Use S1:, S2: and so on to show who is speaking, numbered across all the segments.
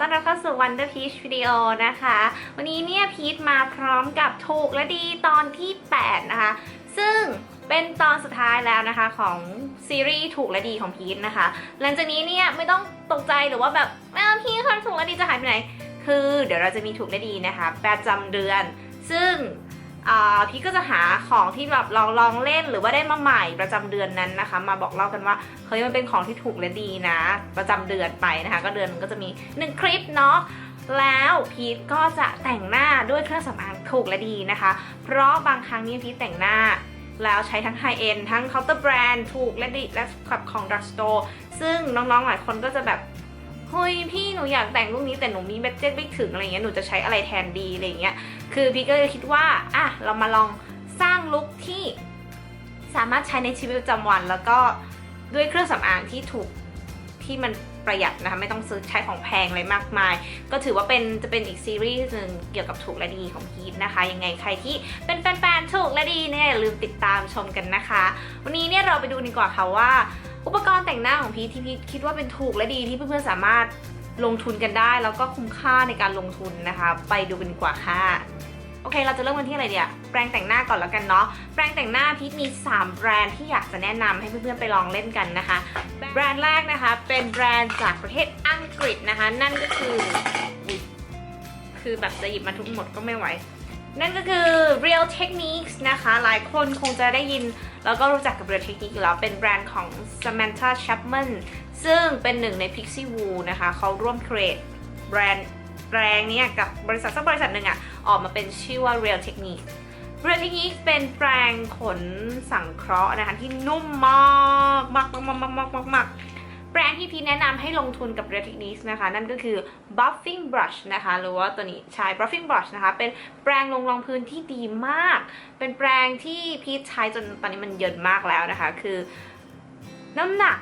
S1: ต้อนรับเข้าสู่ Wonder Peach Video นะคะ วันนี้เนี่ยพีชมาพร้อมกับถูกและดีตอนที่ 8 นะคะ ซึ่งเป็นตอนสุดท้ายแล้วนะคะของซีรีส์ถูกและดีของพีชนะคะ หลังจากนี้เนี่ยไม่ต้องตกใจหรือว่าแบบแม่พี่คนถูกและดีจะหายไปไหน คือเดี๋ยวเราจะมีถูกและดีนะคะประจำเดือน ซึ่ง พี่ก็จะหาของที่แบบลองลองเล่นหรือว่าได้มาใหม่ประจำเดือนนั้นนะคะ มาบอกเล่ากันว่าเฮ้ยมันเป็นของที่ถูกและดีนะ ประจำเดือนไปนะคะ ก็เดือนหนึงก็จะมี 1 คลิปเนาะแล้วพีทก็จะแต่งหน้าด้วยเครื่องสำอางถูกและดีนะคะ เพราะบางครั้งนี่พีทแต่งหน้าแล้วใช้ทั้งไฮเอ็นทั้งเคาน์เตอร์แบรนด์ถูกและดีและกับของดักสโตร์ซึ่งน้องๆหลายคนก็จะแบบ เฮ้ยพี่หนูอยากแต่งรูปนี้แต่หนูมีบัตเจ็ตไม่ถึงอะไรเงี้ยหนูจะใช้อะไรแทนดีอะไรเงี้ยคือพี่ก็เลยคิดว่าอะเรามาลองสร้างลุคที่สามารถใช้ในชีวิตประจำวัน แล้วก็ด้วยเครื่องสำอางที่ถูกที่มันประหยัดนะคะไม่ต้องซื้อใช้ของแพงอะไรมากมาย ก็ถือว่าเป็นจะเป็นอีกซีรีส์หนึ่งเกี่ยวกับถูกและดีของพีทนะคะ ยังไงใครที่เป็นแฟนๆถูกและดีเนี่ยอย่าลืมติดตามชมกันนะคะ วันนี้เนี่ยเราไปดูดีกว่าค่ะว่า อุปกรณ์แต่งหน้าของพีทที่พีทคิดว่าเป็นถูกและดีที่เพื่อนๆสามารถลงทุนกันได้ แล้วก็คุ้มค่าในการลงทุนนะคะ ไปดูกันดีกว่าค่ะโอเค เราจะเริ่มกันที่อะไรเดียแปรงแต่งหน้าก่อนแล้วกันเนาะ แปรงแต่งหน้าพีทมี 3 แบรนด์ที่อยากจะแนะนำให้เพื่อนๆไปลองเล่นกันนะคะ แบรนด์แรกนะคะ เป็นแบรนด์จากประเทศอังกฤษนะคะ นั่นก็คือ คือแบบจะหยิบมาทุกหมดก็ไม่ไหว นั่นก็คือ Real Techniques นะคะ หลายคนคงจะได้ยิน แล้วก็รู้จักกับ Real Techniques อยู่แล้ว เป็นแบรนด์ของ Samantha Chapman ซึ่งเป็นหนึ่งใน Pixie Woo นะคะ เขาร่วม create แบรนด์แปรงเนี้กับบริษัทสักบริษัทหนึ่งอะออกมาเป็นชื่อว่า Real Techniques Real Techniques เป็นแปรงขนสังเคราะห์นะคะที่นุ่มมากมากมากมากมากมากมาก แปรงที่พีแนะนำให้ลงทุนกับ Real Techniques นะคะ นั่นก็คือ buffing brush นะคะ หรือว่าตัวนี้ใช้ buffing brush นะคะ เป็นแปรงลงรองพื้นที่ดีมาก เป็นแปรงที่พีทใช้จนตอนนี้มันเยินมากแล้วนะคะ คือน้ำหนัก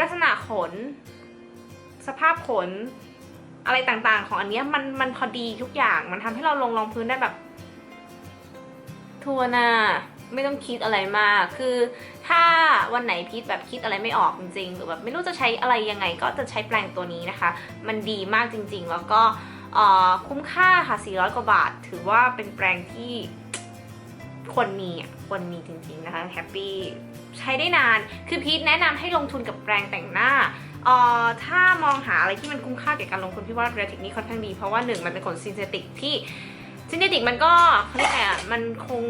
S1: ลักษณะขน สภาพขนอะไรต่างๆ ของอันเนี้ยมันมันพอดีทุกอย่างมันทำให้เราลงรองพื้นได้แบบ ทัวน้า ไม่ต้องคิดอะไรมาก คือถ้าวันไหนพีทแบบคิดอะไรไม่ออกจริงๆ หรือแบบไม่รู้จะใช้อะไรยังไงก็จะใช้แปรงตัวนี้นะคะ มันดีมากจริงๆ แล้วก็คุ้มค่าค่ะ 400 กว่าบาท ถือว่าเป็นแปรงที่ควรมีควรมีจริงๆนะคะแฮปปี้ใช้ได้นาน คือพีทแนะนำให้ลงทุนกับแปรงแต่งหน้าออถ้ามองหาอะไรที่มันคุ้มค่าแก่การลงทุนพี่ว่าเรทิกนี้ค่อนข้างดี เพราะว่าหนึ่งมันเป็นขนซินเทติกที่ซินเทติกมันก็เขาเรียกไงอะมันคง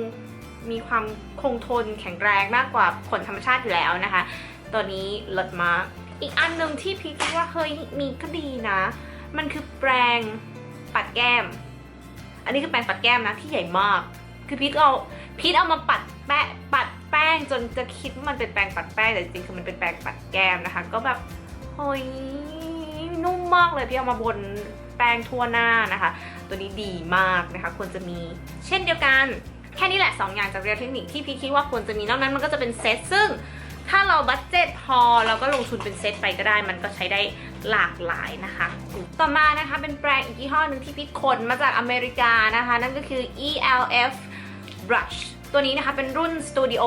S1: มีความคงทนแข็งแรงมากกว่าขนธรรมชาติอยู่แล้วนะคะ ตัวนี้เลิศมาก อีกอันหนึ่งที่พีทคิดว่าเฮ้ยมีก็ดีนะ มันคือแปรงปัดแก้ม อันนี้คือแปรงปัดแก้มนะที่ใหญ่มาก คือพีทเอาพีทเอามาปัดแปะปัดแป้งจนจะคิดว่ามันเป็นแปรงปัดแป้งแต่จริงๆคือมันเป็นแปรงปัดแก้มนะคะ ก็แบบเฮ้ยนุ่มมากเลยพี่เอามาบนแป้งทั่วหน้านะคะ ตัวนี้ดีมากนะคะ ควรจะมีเช่นเดียวกัน แค่นี้แหละ 2 อย่างจากเรียลเทคนิคที่พี่คิดว่าควรจะมีนอกนั้นมันก็จะเป็นเซตซึ่งถ้าเราบัตเจ็ตพอเราก็ลงทุนเป็นเซตไปก็ได้ มันก็ใช้ได้หลากหลายนะคะ ต่อมานะคะเป็นแปรงอีกยี่ห้อหนึ่งที่พิทคนมาจากอเมริกานะคะ นั่นก็คือ ELF brush ตัวนี้นะคะเป็นรุ่น Studio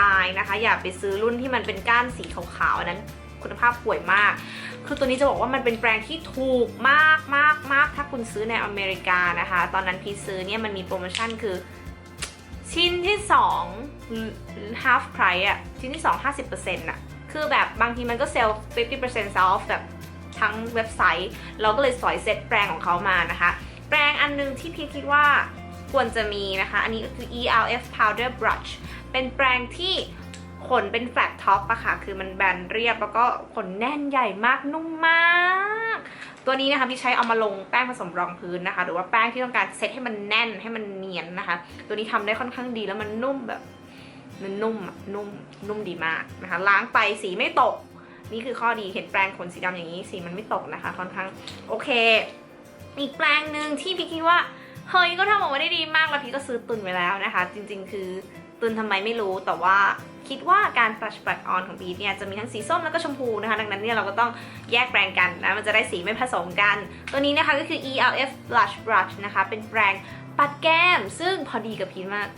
S1: Line นะคะ อย่าไปซื้อรุ่นที่มันเป็นก้านสีขาวๆอันนั้นคุณภาพห่วยมาก คือตัวนี้จะบอกว่ามันเป็นแปรงที่ถูกมากมากมากถ้าคุณซื้อในอเมริกานะคะ ตอนนั้นพี่ซื้อเนี่ยมันมีโปรโมชั่นคือ ชิ้นที่2 half price อะชิ้นที่ 2 50%อะคือแบบบางทีมันก็เซลล์ 50% off แบบทั้งเว็บไซต์ เราก็เลยสอยเซตแปรงของเขามานะคะ แปรงอันนึงที่พี่คิดว่าควรจะมีนะคะ อันนี้คือ ELF powder brush เป็นแปรงที่ขนเป็น flat top อะค่ะ คือมันแบนเรียบแล้วก็ขนแน่นใหญ่มากนุ่มมาก ตัวนี้นะคะพี่ใช้เอามาลงแป้งผสมรองพื้นนะคะ หรือว่าแป้งที่ต้องการเซตให้มันแน่นให้มันเนียนนะคะ ตัวนี้ทำได้ค่อนข้างดีแล้วมันนุ่มแบบมันนุ่มนุ่มนุ่มดีมากนะคะ ล้างไปสีไม่ตก นี่คือข้อดีเห็นแปรงขนสีดำอย่างนี้สีมันไม่ตกนะคะ ค่อนข้างโอเค อีกแปรงหนึ่งที่พี่คิดว่าเฮ้ยก็ทำออกมาได้ดีมากแล้วพี่ก็ซื้อตุนไว้แล้วนะคะ จริง ๆ คือตุนทำไมไม่รู้แต่ว่า คิดว่าการ brush back on ของพีทเนี่ยจะมีทั้งสีส้มแล้วก็ชมพูนะคะ ดังนั้นเนี่ยเราก็ต้องแยกแปรงกันนะ มันจะได้สีไม่ผสมกัน ตัวนี้นะคะก็คือ ELF blush brush นะคะ เป็นแปรงปัดแก้ม ซึ่งพอดีกับพีทมาก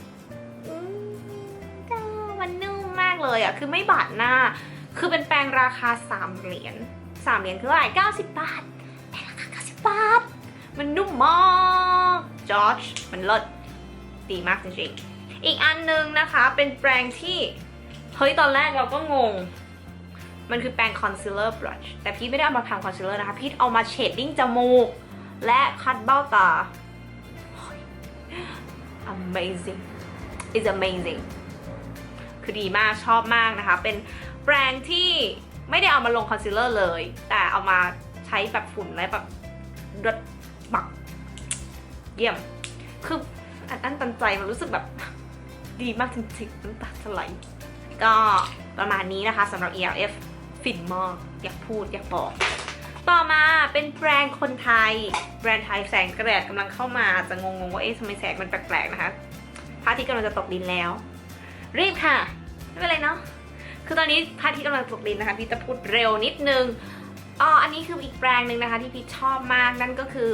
S1: มันนุ่มมากเลยอะ คือไม่บาดหน้า คือเป็นแปรงราคา 3 เหรียญ3เหรียญคือเท่าไหร่90 บาทในราคาปัดมันนุ่มมากจอร์จมันเลิศดีมากจริงๆอีกอันนึงนะคะเป็นแปรงที่ เฮ้ยตอนแรกเราก็งง มันคือแปรงคอนซีลเลอร์บรัชแต่พี่ไม่ได้เอามาทำคอนซีลเลอร์นะคะ พี่เอามาเชดดิ้งจมูก และคัดเบ้าตา amazing is amazing คือดีมากชอบมากนะคะ เป็นแปรงที่ไม่ได้เอามาลงคอนซีลเลอร์เลย แต่เอามาใช้แบบฝุ่นและแบบรดบักเยี่ยม คืออัดอั้นตันใจมันรู้สึกแบบดีมากจริงๆน้ำตาจะไหล ก็ประมาณนี้นะคะสำหรับ ELF ฟินมอกอยากพูดอยากบอก ต่อมาเป็นแบรนด์คนไทย แบรนด์ไทยแสงกระแดดกำลังเข้ามาจะงงๆว่าเอ๊ะทำไมแสงมันแปลกๆนะคะพระอาทิตย์กำลังจะตกดินแล้ว รีบค่ะ ไม่เป็นไรเนาะคือตอนนี้พระอาทิตย์กำลังตกดินนะคะพี่จะพูดเร็วนิดนึง อ๋อ อันนี้คืออีกแบรนด์หนึ่งนะคะที่พี่ชอบมากนั่นก็คือ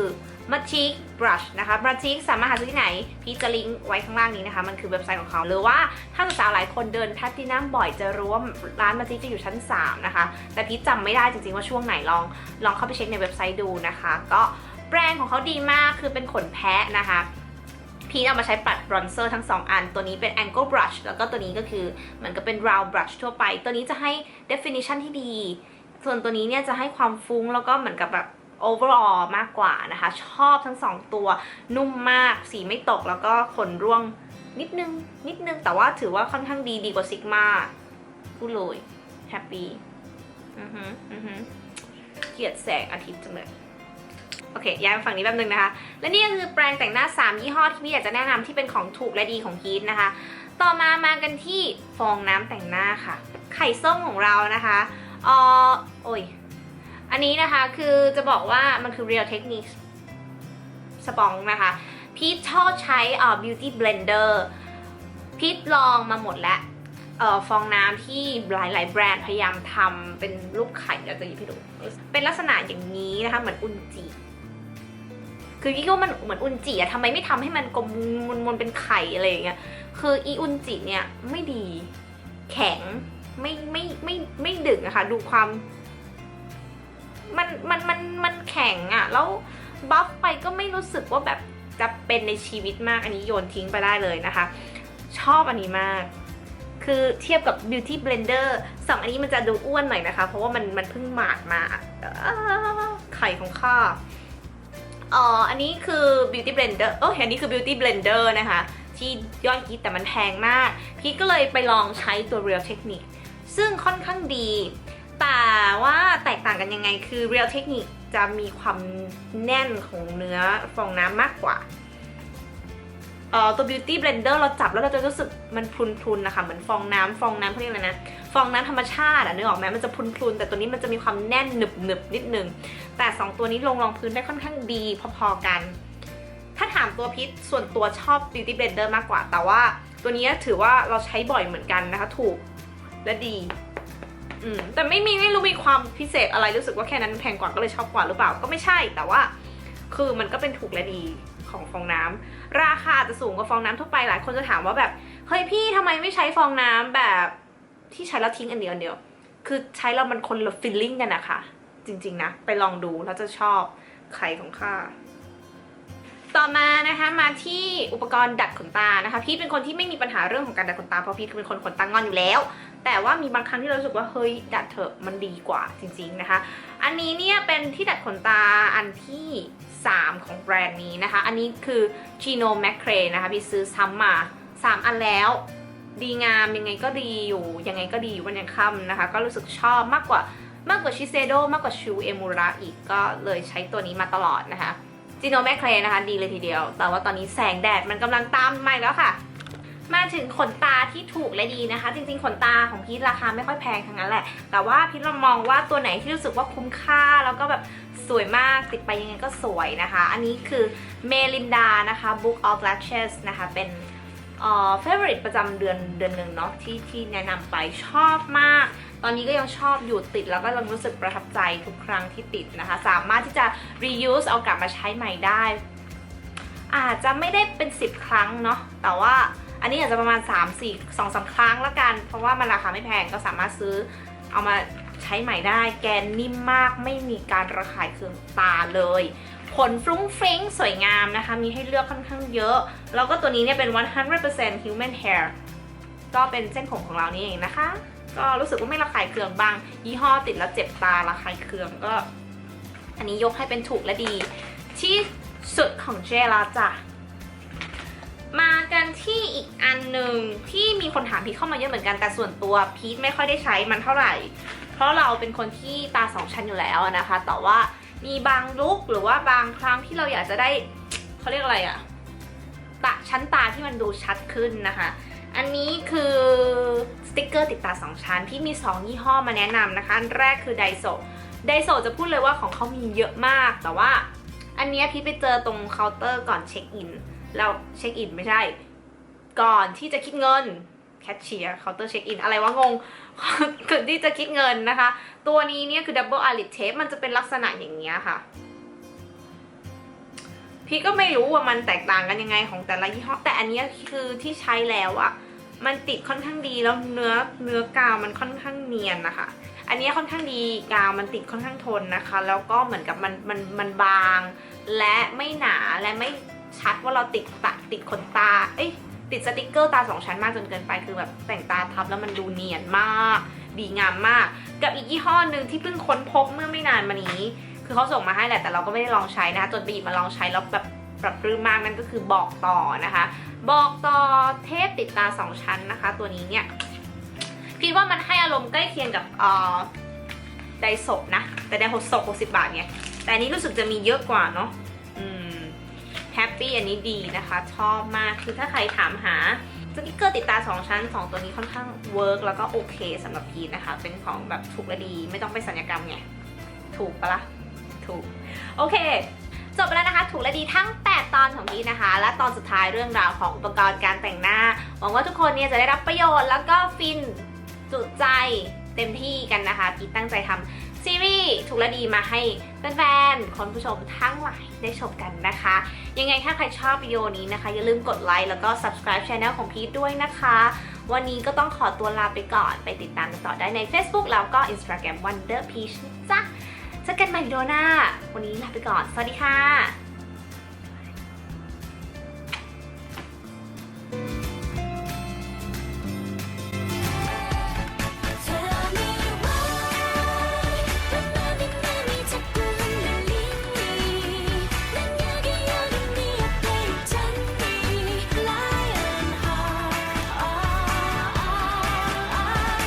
S1: m a c h i c Brush นะคะ m a c h i c สามารถหาซื้อที่ไหน พี่จะลิงก์ไว้ข้างล่างนี้นะคะ มันคือเว็บไซต์ของเขาหรือว่าถ้าสาวๆหลายคนเดินแพทที่นั่งบ่อยจะรู้ว่าร้าน m a c h i c จะอยู่ชั้น 3 นะคะ แต่พี่จำไม่ได้จริงๆว่าช่วงไหนลองลองเข้าไปเช็คในเว็บไซต์ดูนะคะ ก็แบรนด์ของเขาดีมากคือเป็นขนแพะนะคะพี่เอามาใช้ปัดบรอนเซอร์ทั้ง 2 อัน ตัวนี้เป็น angle brush แล้วก็ตัวนี้ก็คือเหมือนกับเป็น round brush ทั่วไป ตัวนี้จะให้ definition ที่ดี ส่วนตัวนี้เนี่ยจะให้ความฟุ้งแล้วก็เหมือนกับแบบ overall มากกว่านะคะ ชอบทั้ง 2 ตัวนุ่มมากสีไม่ตกแล้วก็ขนร่วงนิดนึง นิดนึงแต่ว่าถือว่าค่อนข้างดีดีกว่าซิกมาพูดเลยแฮปปี้อือฮึอือฮึเกลียดแสงอาทิตย์จังเลยโอเค ย้ายมาฝั่งนี้แป๊บนึงนะคะ และนี่ก็คือแปรงแต่งหน้า 3 ยี่ห้อที่พี่อยากจะแนะนำที่เป็นของถูกและดีของพีทนะคะ ต่อมามากันที่ฟองน้ำแต่งหน้าค่ะ ไข่ส้มของเรานะคะ เออ โอ้ย อันนี้นะคะคือจะบอกว่ามันคือ Real Techniques สปองนะคะ พีทชอบใช้เอ่อ Beauty Blender พีทลองมาหมดแล้วเอ่อฟองน้ำที่หลายๆ แบรนด์พยายามทำเป็นรูปไข่เดี๋ยวจะหยิบให้ดู เป็นลักษณะอย่างนี้นะคะ เหมือนอุนจิคือพี่ก็มันเหมือนอุนจิอะทำไมไม่ทำให้มันกลมมนๆเป็นไข่อะไรอย่างเงี้ยคืออีอุนจิเนี่ยไม่ดีแข็งไม่ไม่ไม่ไม่ดึกอะค่ะดูความ มันมันมันมันแข็งอะแล้วบัฟไปก็ไม่รู้สึกว่าแบบจะเป็นในชีวิตมากอันนี้โยนทิ้งไปได้เลยนะคะ ชอบอันนี้มาก คือเทียบกับ Beauty Blender สองอันนี้มันจะดูอ้วนหน่อยนะคะ เพราะว่ามันมันเพิ่งหมาดมาไข่ของข้าอ๋ออันนี้คือ Beauty Blender เอออันนี้คือ Beauty Blender นะคะ ที่ยอดฮิตแต่มันแพงมาก พี่ก็เลยไปลองใช้ตัว Real Technique ซึ่งค่อนข้างดี แต่ว่าแตกต่างกันยังไงคือ Real Technique จะมีความแน่นของเนื้อฟองน้ำมากกว่าเอ่อตัว Beauty Blender เราจับแล้วเราจะรู้สึกมันพุนๆนะคะเหมือนฟองน้ำฟองน้ำเขาเรียกอะไรนะฟองน้ำธรรมชาติอะนึกออกไหมมันจะพรุนๆแต่ตัวนี้มันจะมีความแน่นหนึบๆนิดนึง แต่ 2 ตัวนี้ลงรองพื้นได้ค่อนข้างดีพอๆกัน ถ้าถามตัวพิษส่วนตัวชอบ Beauty Blender มากกว่า แต่ว่าตัวนี้ถือว่าเราใช้บ่อยเหมือนกันนะคะ ถูกและดี อืมแต่ไม่มีไม่รู้มีความพิเศษอะไรรู้สึกว่าแค่นั้นแพงกว่าก็เลยชอบกว่าหรือเปล่าก็ไม่ใช่แต่ว่า คือมันก็เป็นถูกและดีของฟองน้ำราคาอาจจะสูงกว่าฟองน้ำทั่วไปหลายคนจะถามว่าแบบเฮ้ยพี่ทำไมไม่ใช้ฟองน้ำแบบที่ใช้แล้วทิ้งอันเดียวอันเดียว คือใช้แล้วมันคนละฟีลลิ่งกันนะคะจริง ๆนะ ไปลองดูแล้วจะชอบไข่ของข้าต่อมานะคะมาที่อุปกรณ์ดัดขนตานะคะพี่เป็นคนที่ไม่มีปัญหาเรื่องของการดัดขนตาเพราะพี่เป็นคนขนตางอนอยู่แล้ว แต่ว่ามีบางครั้งที่เราสึกว่าเฮ้ยดัดเถอะมันดีกว่าจริงๆนะคะ อันนี้เนี่ยเป็นที่ดัดขนตาอันที่ 3 ของแบรนด์นี้นะคะ อันนี้คือ Gino Macrae นะคะพี่ซื้อซ้ำมา 3 อันแล้วดีงามยังไงก็ดีอยู่ยังไงก็ดีอยู่วันยังค่ำนะคะ ก็รู้สึกชอบมากกว่ามากกว่าชิเซโดมากกว่าชูเอมูระอีกก็เลยใช้ตัวนี้มาตลอดนะคะจิโนแมคเคลนะคะ ดีเลยทีเดียว แต่ว่าตอนนี้แสงแดดมันกำลังตามมาอีกแล้วค่ะ มาถึงขนตาที่ถูกและดีนะคะ จริงๆ ขนตาของพีทราคาไม่ค่อยแพงทั้งนั้นแหละ แต่ว่าพีทเรามองว่าตัวไหนที่รู้สึกว่าคุ้มค่าแล้วก็แบบสวยมากติดไปยังไงก็สวยนะคะ อันนี้คือเมลินดานะคะ Book of Lashes นะคะ เป็นเอ่อ favorite ประจำเดือนเดือนหนึ่งเนาะที่ที่แนะนำไปชอบมาก ตอนนี้ก็ยังชอบอยู่ติดแล้วก็ยังรู้สึกประทับใจทุกครั้งที่ติดนะคะ สามารถที่จะ reuse เอากลับมาใช้ใหม่ได้ อาจจะไม่ได้เป็น 10 ครั้งเนาะแต่ว่า อันนี้อาจจะประมาณ 3 4 2 3 ครั้งละกัน เพราะว่ามันราคาไม่แพงก็สามารถซื้อเอามาใช้ใหม่ได้แกนนิ่มมากไม่มีการระคายเคืองตาเลยผลฟรุ้งฟริ้งสวยงามนะคะ มีให้เลือกค่อนข้างเยอะ แล้วก็ตัวนี้เนี่ยเป็น 100% human hair ก็เป็นเส้นผมของเรานี่เองนะคะ ก็รู้สึกว่าไม่ระคายเคืองบาง ยี่ห้อติดแล้วเจ็บตาระคายเคืองก็ อันนี้ยกให้เป็นถูกและดี ที่สุดของเจลาจ้ะ มากันที่อีกอันหนึ่งที่มีคนถามพีทเข้ามาเยอะเหมือนกันแต่ส่วนตัวพีทไม่ค่อยได้ใช้มันเท่าไหร่ เพราะเราเป็นคนที่ตาสองชั้นอยู่แล้วนะคะ แต่ว่ามีบางลุกหรือว่าบางครั้งที่เราอยากจะได้เขาเรียกอะไรอะตาชั้นตาที่มันดูชัดขึ้นนะคะ อันนี้คือสติกเกอร์ติดตาสองชั้นที่มี 2 ยี่ห้อมาแนะนำนะคะอันแรกคือไดโซไดโซจะพูดเลยว่าของเขามีเยอะมาก แต่ว่าอันเนี้ยพี่ไปเจอตรงเคาน์เตอร์ก่อนเช็คอิน แล้วเช็คอินไม่ใช่ ก่อนที่จะคิดเงินแคชเชียร์เคาน์เตอร์เช็คอินอะไรวะงงก่อนที่จะคิดเงินนะคะ ตัวนี้เนี่ยคือ Double Eyelid Tape มันจะเป็นลักษณะอย่างนี้ยค่ะ พี่ก็ไม่รู้ว่ามันแตกต่างกันยังไงของแต่ละยี่ห้อแต่อันนี้คือที่ใช้แล้วอะมันติดค่อนข้างดีแล้วเนื้อเนื้อกาวมันค่อนข้างเนียนนะคะ อันนี้ค่อนข้างดีกาวมันติดค่อนข้างทนนะคะ แล้วก็เหมือนกับมันมันมันบาง และไม่หนาและไม่ ชัดว่าเราติดปะติดขนตา เอ้ยติดสติกเกอร์ตาสองชั้นมากจนเกินไปคือแบบแต่งตาทับแล้วมันดูเนียนมาก ดีงามมาก กับอีกยี่ห้อหนึ่งที่เพิ่งค้นพบเมื่อไม่นานมานี้ คือเขาส่งมาให้แหละแต่เราก็ไม่ได้ลองใช้นะคะจนไปหยิบมาลองใช้แล้วแบบปรับปรื้มมากนั่นก็คือบอกต่อนะคะ บอกต่อเทปติดตาสองชั้นนะคะ ตัวนี้เนี่ยพี่ว่ามันให้อารมณ์ใกล้เคียงกับเอ่อไดโซนะ แต่ไดโซหกสิบบาทไงแต่อันนี้รู้สึกจะมีเยอะกว่าเนาะ แฮปปี้อันนี้ดีนะคะ ชอบมากคือถ้าใครถามหาสติกเกอร์ติดตาสองชั้นสองตัวนี้ค่อนข้างเวิร์กแล้วก็โอเคสำหรับพีนะคะ เป็นของแบบถูกและดี ไม่ต้องไปสัญญกรรมไง ถูกปะละ่ะ ถูก โอเค จบไปแล้วนะคะ ถูกและดีทั้ง 8 ตอนของพีนะคะ และตอนสุดท้ายเรื่องราวของอุปกรณ์การแต่งหน้า หวังว่าทุกคนเนี่ยจะได้รับประโยชน์แล้วก็ฟินจุใจเต็มที่กันนะคะพีตั้งใจทำ ซีรีส์ทุกและดีมาให้แฟนๆคนผู้ชมทั้งหลายได้ชมกันนะคะ ยังไงถ้าใครชอบวิดีโอนี้นะคะ อย่าลืมกดไลค์แล้วก็ subscribe channel ของพีทด้วยนะคะ วันนี้ก็ต้องขอตัวลาไปก่อน ไปติดตามกันต่อได้ใน Facebook แล้วก็ Instagram Wonder Peach จ้ะเจอกันใหม่วิดีโอหน้า วันนี้ลาไปก่อน สวัสดีค่ะ